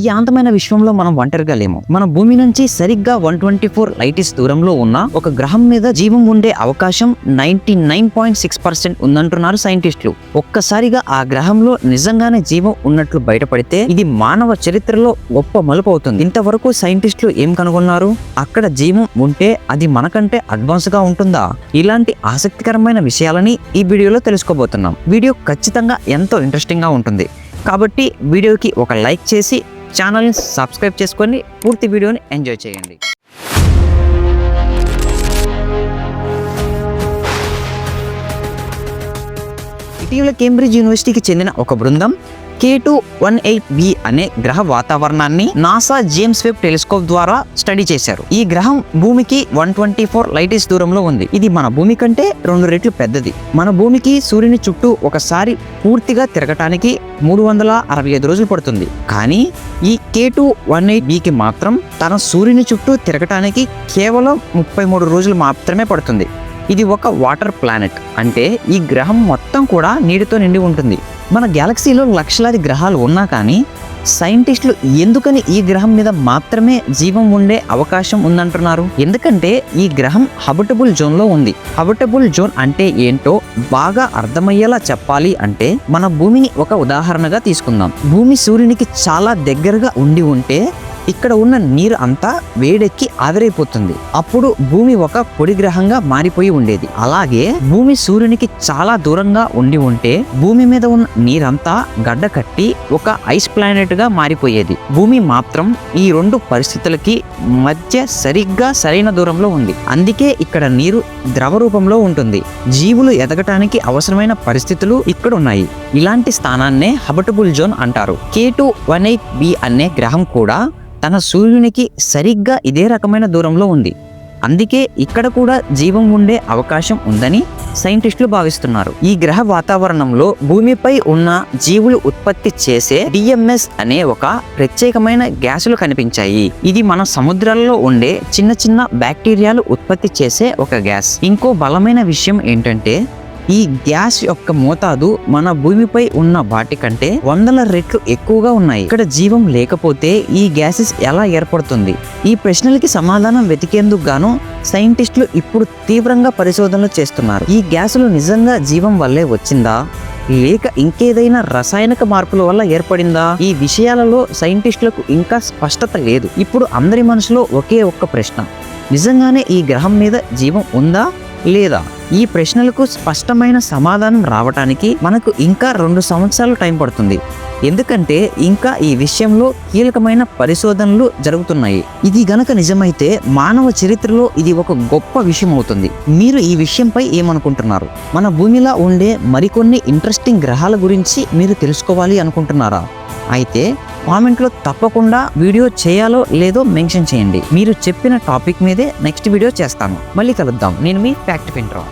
ఈ అంతమైన విశ్వంలో మనం ఒంటరిగా లేము మన భూమి నుంచి సరిగ్గా వన్ ట్వంటీ ఫోర్ లైటిస్ దూరంలో ఉన్న ఒక గ్రహం మీద జీవం ఉండే అవకాశం ninety nine point six percent ఉందంటున్నారు సైంటిస్టులు. ఒక్కసారిగా ఆ గ్రహంలో నిజంగానే జీవం ఉన్నట్లు బయటపడితే ఇది మానవ చరిత్రలో గొప్ప మలుపు అవుతుంది. ఇంతవరకు సైంటిస్టులు ఏం కనుగొన్నారు? అక్కడ జీవం ఉంటే అది మనకంటే అడ్వాన్స్గా ఉంటుందా? ఇలాంటి ఆసక్తికరమైన విషయాలని ఈ వీడియోలో తెలుసుకోబోతున్నాం. వీడియో ఖచ్చితంగా ఎంతో ఇంట్రెస్టింగ్గా ఉంటుంది. కాబట్టి వీడియోకి ఒక లైక్ చేసి ఛానల్ని సబ్స్క్రైబ్ చేసుకొని పూర్తి వీడియోని ఎంజాయ్ చేయండి. ఇటీవల కేంబ్రిడ్జ్ యూనివర్సిటీకి చెందిన ఒక బృందం K two one eight B అనే గ్రహ వాతావరణాన్ని నాసా జేమ్స్ వెబ్ టెలిస్కోప్ ద్వారా స్టడీ చేశారు. ఈ గ్రహం భూమికి వన్ ట్వంటీ ఫోర్ లైటిస్ దూరంలో ఉంది. ఇది మన భూమి కంటే రెండు రెట్లు పెద్దది. మన భూమికి సూర్యుని చుట్టూ ఒకసారి పూర్తిగా తిరగటానికి మూడు వందల అరవై ఐదు రోజులు పడుతుంది. కానీ ఈ కే టూ వన్ ఎయిట్ బికి మాత్రం తన సూర్యుని చుట్టూ తిరగటానికి కేవలం ముప్పై మూడు రోజులు మాత్రమే పడుతుంది. ఇది ఒక వాటర్ ప్లానెట్. అంటే ఈ గ్రహం మొత్తం కూడా నీటితో నిండి ఉంటుంది. మన గ్యాలక్సీలో లక్షలాది గ్రహాలు ఉన్నా కానీ సైంటిస్టులు ఎందుకని ఈ గ్రహం మీద మాత్రమే జీవం ఉండే అవకాశం ఉందంటున్నారు? ఎందుకంటే ఈ గ్రహం హబటబుల్ జోన్లో ఉంది. హబటబుల్ జోన్ అంటే ఏంటో బాగా అర్థమయ్యేలా చెప్పాలి అంటే మన భూమిని ఒక ఉదాహరణగా తీసుకుందాం. భూమి సూర్యునికి చాలా దగ్గరగా ఉండి ఉంటే ఇక్కడ ఉన్న నీరు అంతా వేడెక్కి ఆవిరైపోతుంది. అప్పుడు భూమి ఒక పొడి గ్రహంగా మారిపోయి ఉండేది. అలాగే భూమి సూర్యునికి చాలా దూరంగా ఉండి ఉంటే భూమి మీద ఉన్న నీరంతా గడ్డ కట్టి ఒక ఐస్ ప్లానెట్గా మారిపోయేది. భూమి మాత్రం ఈ రెండు పరిస్థితులకి మధ్య సరిగ్గా సరైన దూరంలో ఉంది. అందుకే ఇక్కడ నీరు ద్రవ రూపంలో ఉంటుంది. జీవులు ఎదగటానికి అవసరమైన పరిస్థితులు ఇక్కడ ఉన్నాయి. ఇలాంటి స్థానాన్నే హబటబుల్ జోన్ అంటారు. K two one eight B అనే గ్రహం కూడా తన సూర్యునికి సరిగ్గా ఇదే రకమైన దూరంలో ఉంది. అందుకే ఇక్కడ కూడా జీవం ఉండే అవకాశం ఉందని సైంటిస్టులు భావిస్తున్నారు. ఈ గ్రహ వాతావరణంలో భూమిపై ఉన్న జీవులు ఉత్పత్తి చేసే డిఎంఎస్ అనే ఒక ప్రత్యేకమైన గ్యాసులు కనిపించాయి. ఇది మన సముద్రాల్లో ఉండే చిన్న చిన్న బ్యాక్టీరియాలు ఉత్పత్తి చేసే ఒక గ్యాస్. ఇంకో బలమైన విషయం ఏంటంటే ఈ గ్యాస్ యొక్క మోతాదు మన భూమిపై ఉన్న వాటి కంటే వందల రెట్లు ఎక్కువగా ఉన్నాయి. ఇక్కడ జీవం లేకపోతే ఈ గ్యాసెస్ ఎలా ఏర్పడుతుంది? ఈ ప్రశ్నలకి సమాధానం వెతికేందుకు గాను సైంటిస్టులు ఇప్పుడు తీవ్రంగా పరిశోధనలు చేస్తున్నారు. ఈ గ్యాసులు నిజంగా జీవం వల్లే వచ్చిందా? లేక ఇంకేదైనా రసాయనిక మార్పుల వల్ల ఏర్పడిందా? ఈ విషయాలలో సైంటిస్టులకు ఇంకా స్పష్టత లేదు. ఇప్పుడు అందరి మనసులో ఒకే ఒక్క ప్రశ్న. నిజంగానే ఈ గ్రహం మీద జీవం ఉందా లేదా? ఈ ప్రశ్నలకు స్పష్టమైన సమాధానం రావటానికి మనకు ఇంకా రెండు సంవత్సరాలు టైం పడుతుంది. ఎందుకంటే ఇంకా ఈ విషయంలో కీలకమైన పరిశోధనలు జరుగుతున్నాయి. ఇది గనక నిజమైతే మానవ చరిత్రలో ఇది ఒక గొప్ప విషయం అవుతుంది. మీరు ఈ విషయంపై ఏమనుకుంటున్నారు? మన భూమిలో ఉండే మరికొన్ని ఇంట్రెస్టింగ్ గ్రహాల గురించి మీరు తెలుసుకోవాలి అనుకుంటున్నారా? అయితే కామెంట్లో తప్పకుండా వీడియో చేయాలో లేదో మెన్షన్ చేయండి. మీరు చెప్పిన టాపిక్ మీదే నెక్స్ట్ వీడియో చేస్తాను. మళ్ళీ కలుద్దాం. నేను మీ ఫ్యాక్ట్ వింట్రా